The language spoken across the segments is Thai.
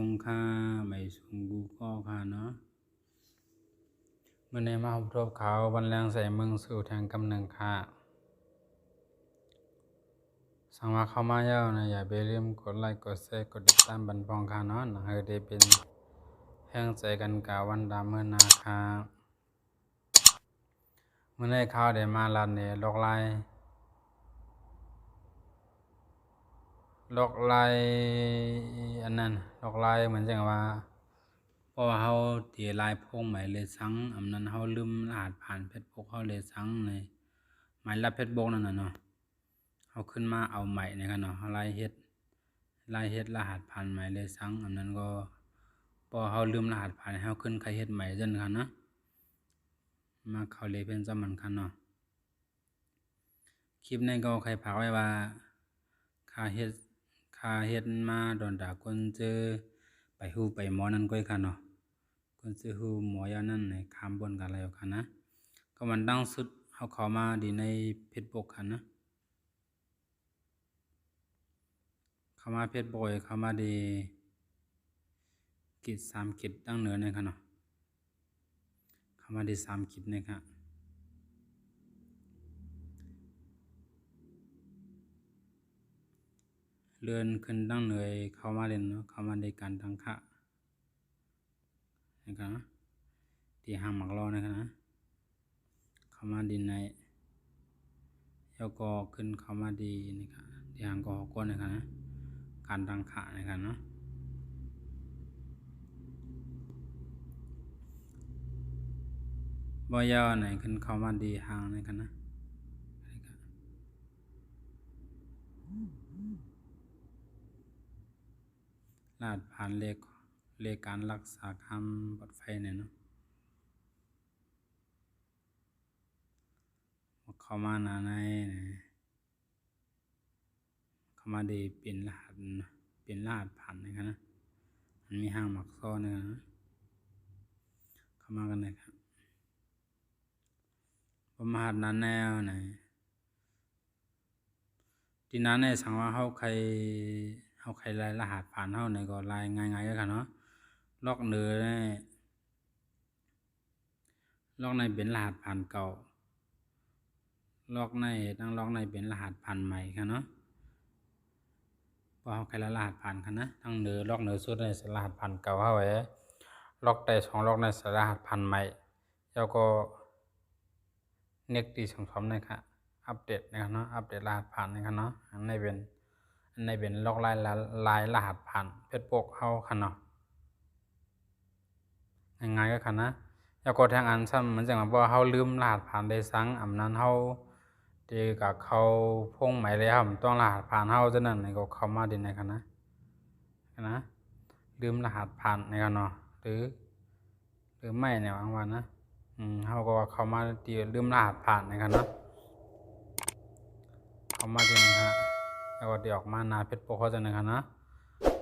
สูงค่าไม่สูงกูก็ค่าเนาะเมื่อในมาพบทบเขาวันแรงใส่เมืองสู่แทงกำเนิดค่าสั่งมาเข้ามาเย้านะอย่าไปลืมกดไลค์กดแชร์กดติดตามบันพองค่าเนาะเฮอได้เป็นแห้งใจกันกาวันดาเมื่อนาคาเมื่อในข้าวได้มาลัดเนี่ยลอกลาย ลอกลายอันนั้นลอกลายเหมือนจังว่าเพราะว่าเฮาตีลายพงหมายเลยสังอันนั้นเฮาลืมรหัสผ่านเพชรบกเฮาเลยสังในหมายรับเพชรบกนั่นน่ะเนาะเฮาขึ้นมาเอาใหม่ในกันเนาะลายเฮ็ดลายเฮ็ดรหัสผ่านหมายเลยสังอันนั้นก็พอเฮาลืมรหัสผ่านเฮาขึ้นใครเฮ็ดใหม่จังคั่นนะมาเขาเลยเป็นสำคัญเนาะคลิปนี้ก็ใครฝากไว้ว่าคาเฮ็ดาเฮ็ดมาดอนดาคนเจอไปฮู้ไปหมอนั่นก้อยค่ะเนาะคนเจอฮู้หมอยานั่นในคามบนกันแล้วค่ะนะก็มันดังสุดเฮาเขามาดีในเฟซบุ๊กค่ะนะเข้ามาเฟซบุ๊กเข้ามาดีกิจ3กิจดังเหนือนี่ค่ะเนาะเข้ามาดี3กิจนี่ค่ะ เลื่อนขึ้นตั้งเหนื่อยเข้ามาเล่นเนาะเข้ามาในการตั้งค่านะครับนะที่ห้างหมักรอนะครับนะเข้ามาดินในแล้วก็ขึ้นเข้ามาดีนะครับที่ห้างก็ก้นนะครับนะการตั้งค่านะครับเนาะบ่ยาวไหนขึ้นเข้ามาดีห้างนะครับนะาดผ่านเลขเลขการรักษาคำปลอดภัยเนี่ยเนาะเข้ามาหนาในเนี่ยเข้ามาดีเป็นรหัสเป็นรหัสผ่านนะครับนะมันมีห้างหมักซ้อนนะครับนะเข้ามากันเลยครับประมาณนั้นแนวไหนที่นั้นในสังว่าเขาใคร เฮาใครลายรหัสผ่านเฮานี่ก็ลายง่ายๆก็ค่ะเนาะล็อกเนือนี่ล็อกในเป็นรหัสผ่านเก่าล็อกในตั้งล็อกในเป็นรหัสผ่านใหม่ค่ะเนาะพอเฮาใครละรหัสผ่านค่ะนะทั้งเนือล็อกเนือสุดในรหัสผ่านเก่าเฮาไว้ล็อกใต้สองล็อกในรหัสผ่านใหม่แล้วก็เน็กตีสองๆนะครับอัปเดตนะครับเนาะอัปเดตรหัสผ่านนะครับเนาะอันนี้เป็น อันในเป็นลอกลายลายรหัสผ่านเฟซบุ๊กเฮาคันเนาะง่ายก็คันนะแล้วก็ทางอันซ้ำมันจังว่าเฮาลืมรหัสผ่านได้สังอำนั้นเฮาที่กับเขาพงหมายเลยครับต้องรหัสผ่านเฮาจังนั้นก็เข้ามาดิในคันนะนะลืมรหัสผ่านในกันเนาะหรือ หรือไม่เนี่ยบางวันนะอืมเฮาก็ว่าเข้ามาตีลืมรหัสผ่านในกันเนาะเข้ามาดินะครับ แล้วก็ได้ออกมาหน้าเพชรโปเขาจะนะครับนะ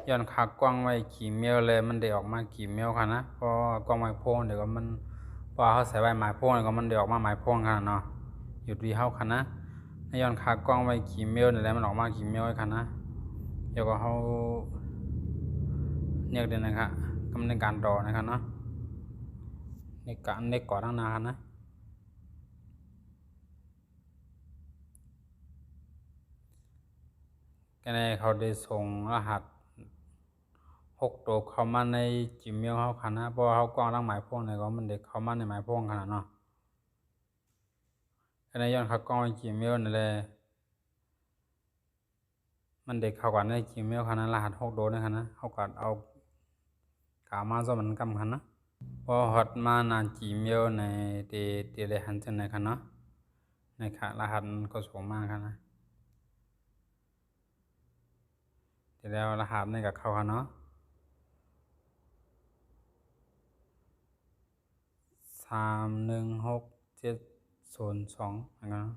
ย้อนขากว้างไว้กี่เมลเลยมันได้ออกมากี่เมลค่ะนะเพราะกว้างไม้โพงเดี๋ยวก็มันพอเขาใส่ไว้หมายโพงแล้วก็มันได้ออกมาหมายโพงค่ะเนาะหยุดวีเฮาค่ะนะย้อนขากว้างไว้กี่เมลนี่แหละมันออกมากี่เมลค่ะนะเดี๋ยวก็เขาเนี่ยเดี๋ยวนะครับกำเนิดการรอนะครับเนาะในการในก่อนตั้งนานนะ ก็ในเขาได้ส่งรหัสหกตัวเข้ามาในจิมเมลเขาขนาดเพราะเขากว้างร่างหมายพวงเนี่ยก็มันเด็กเข้ามาในหมายพวงขนาดเนาะก็ในย้อนเขากว้างในจิมเมลนี่แหละมันเด็กเขากันในจิมเมลขนาดรหัสหกตัวนี่ขนาดเขาก็เอากามาซะมันกำขนาดพอฮอตมานาจิมเมลในเตเตเลหันจังในขนาดในค่ะรหัสก็ส่งมากขนาด ทีแล้วรหัสนี่กับเขาเนาะสามหนึ่งหกเจ็ดศูนย์สองนะครับ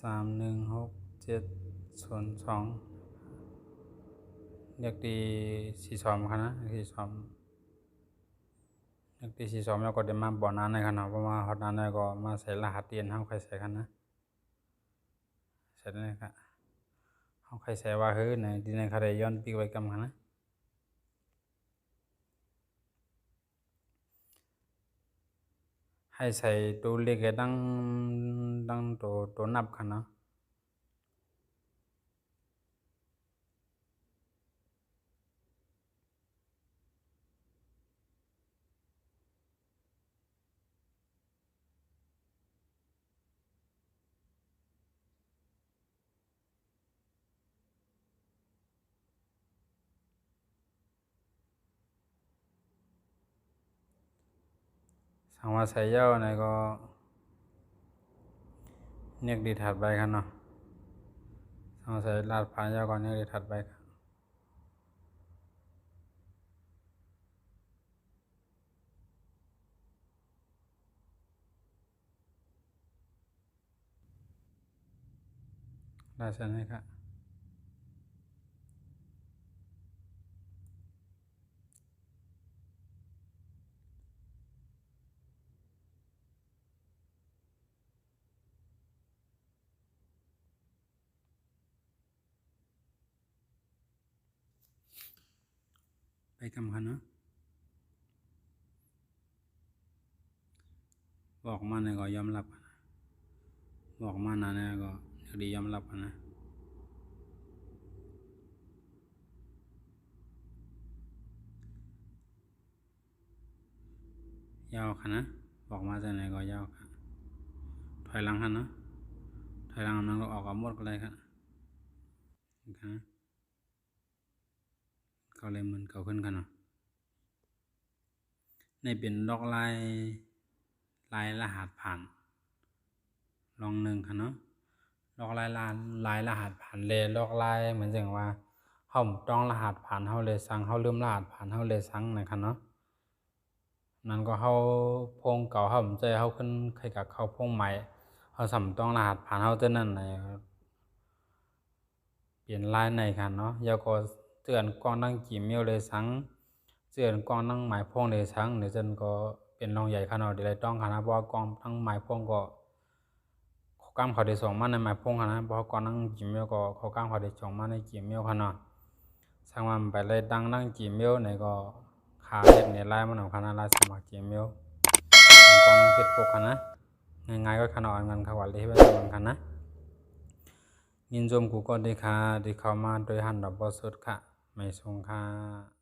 สามหนึ่งหกเจ็ดศูนย์สองเรียกดีสี่สองค่ะนะสี่สองเรียกดีสี่สองแล้วก็เดมาบ่อน้ำในขนาดเพราะว่าฮอตน้ำในก็มาใส่รหัสเตียนห้ามใครใส่กันนะ เสร็จแล้วครับเขาใครใส่ว่าเฮ้ยในดีในคาเรย้อนปีกไว้กำคันนะให้ใสังวางว่าใส่เย้าในก็เนียกดีถัดไปครับเนาะสังว่าใส่ลาดผ่านเย้าก่อนเนียกดีถัดไปครับได้ใช่ไหมครับ ไปกำคันเนาะบอกมาเนี่ยก็ยอมรับนะบอกมานะเนี่ยก็ดียอมรับอะนะยาวคันนะบอกมาจากไหนก็ยาวค่ะถอยหลังคันนะถอยหลังนั้นก็ออกกับมดก็เลยครับนะ ครับก็เลยมันเก่าขึ้นกันเนาะในเป็นลอกลายลายรหัสผ่าน ลองหนึ่งค่ะเนาะลอกลายลายลายรหัสผ่านเลยลอกลายเหมือนอย่างว่าเฮาต้องรหัสผ่านเฮาเลยสั่งเฮาลืมรหัสผ่านเฮาเลยสั่งนะครับเนาะนั่นก็เฮาพงเก่าเฮาใจเฮาขึ้นใครกับเขาพงใหม่เฮาสำต้องรหัสผ่านเฮาเท่านั้นในเปลี่ยนลายในค่ะเนาะยาก็ อนกองนั่งกี่เมียวเลยสังเตือนกองนั่งหมายพงเลยสังเดี๋ยวจนก็เป็นรองใหญ่ขนาดเดี๋ยวเลยต้องค่ะนะเพราะกองทั้งหมายพงก็ขากล้ามเขาได้สองมาในหมายพงค่ะนะเพราะกองนั่งกี่เมียวก็ขากล้ามเขาได้สองมาในกี่เมียวค่ะเนาะสังมันไปเลยดังนั่งกี่เมียวในก็ขาเล็บเนี่ยไล่มันออกค่ะนะไล่สมัครกี่เมียวกองนั่งเพชรปกค่ะนะง่ายๆก็ขนาดเงินเขว่าเลยเป็นสำคัญนะยินชมกูก็ดีค่ะที่เข้ามาโดยหันดับบอสุดค่ะ ไม่ทรงค่ะ